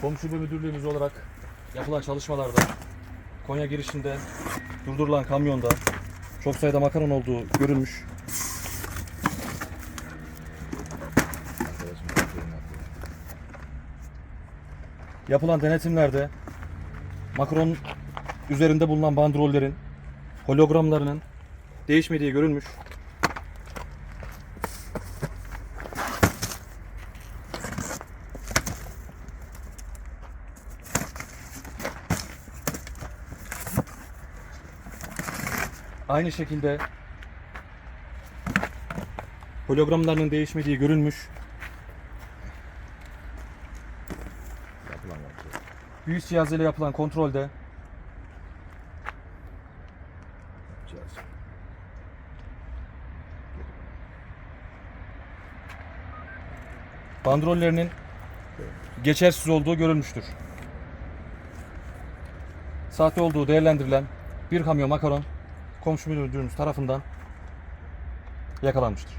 Komşu bir müdürlüğümüz olarak yapılan çalışmalarda Konya girişinde durdurulan kamyonda çok sayıda makaron olduğu görülmüş. Yapılan denetimlerde makaron üzerinde bulunan bandrollerin hologramlarının değişmediği görülmüş. Aynı şekilde hologramlarının değişmediği görülmüş. Büyük cihazıyla yapılan kontrolde bandrollerinin geçersiz olduğu görülmüştür. Sahte olduğu değerlendirilen bir kamyon makaron komşu müdürümüz tarafından yakalanmıştır.